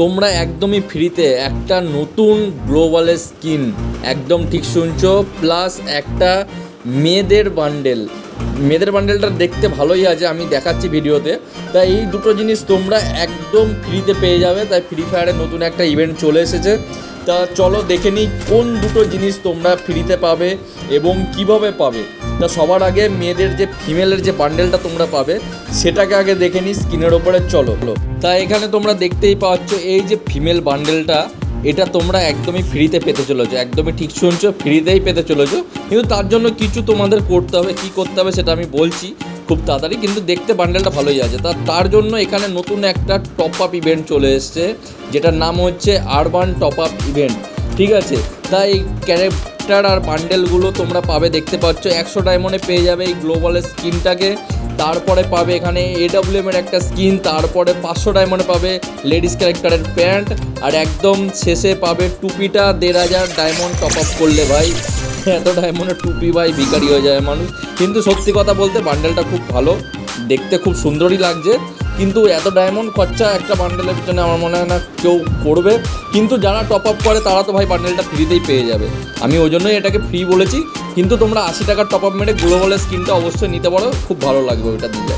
তোমরা একদমই ফ্রিতে একটা নতুন গ্লোবালের স্কিন, একদম ঠিক শুনছো, প্লাস একটা মেয়েদের বান্ডেল। মেয়েদের বান্ডেলটা দেখতে ভালোই আছে, আমি দেখাচ্ছি ভিডিওতে। তাই এই দুটো জিনিস তোমরা একদম ফ্রিতে পেয়ে যাবে, তাই ফ্রি ফায়ারে নতুন একটা ইভেন্ট চলে এসেছে। তা চলো দেখে নিই কোন দুটো জিনিস তোমরা ফ্রিতে পাবে এবং কীভাবে পাবে। তা সবার আগে মেয়েদের যে ফিমেলের যে বান্ডেলটা তোমরা পাবে, সেটাকে আগে দেখে নিই স্ক্রিনের ওপরে চলো। তা এখানে তোমরা দেখতেই পাচ্ছ, এই যে ফিমেল বান্ডেলটা, এটা তোমরা একদমই ফ্রিতে পেতে চলেছো, একদমই ঠিক শুনছো, ফ্রিতেই পেতে চলেছো। কিন্তু তার জন্য কিছু তোমাদের করতে হবে, কি করতে হবে সেটা আমি বলছি খুব তাড়াতাড়ি, কিন্তু দেখতে বান্ডেলটা ভালোই আছে। তা তার জন্য এখানে নতুন একটা টপ আপ ইভেন্ট চলে এসছে, যেটার নাম হচ্ছে আরবান টপ আপ ইভেন্ট ঠিক আছে? তাই ক্যারেক্টার আর বান্ডেলগুলো তোমরা পাবে, দেখতে পাচ্ছ। একশো ডায়মন্ডে পেয়ে যাবে এই গ্লোবালের স্কিনটাকে তারপরে পাবে এখানে এডাব্লিউএম এর একটা স্কিন তারপরে পাঁচশো ডায়মন্ডে পাবে লেডিস ক্যারেক্টারের প্যান্ট। আর একদম শেষে পাবে টুপিটা, দেড় হাজার ডায়মন্ড টপ আপ করলে ভাই। এত ডায়মন্ডের টুপি ভাই ভিকারি হয়ে যায় মানুষ। কিন্তু সত্যি কথা বলতে বান্ডেলটা খুব ভালো। দেখতে খুব সুন্দরই লাগছে। কিন্তু এত ডায়মন্ড খরচা একটা বান্ডেলের পিছনে আমার মনে হয় না কেউ করবে। কিন্তু যারা টপ আপ করে, তারা তো ভাই বান্ডেলটা ফ্রিতেই পেয়ে যাবে। আমি ওই জন্যই এটাকে ফ্রি বলেছি। কিন্তু তোমরা আশি টাকার টপ আপ মেরে গ্লোবালের স্কিনটা অবশ্যই নিতে পারো। খুব ভালো লাগবে ওটা দিলে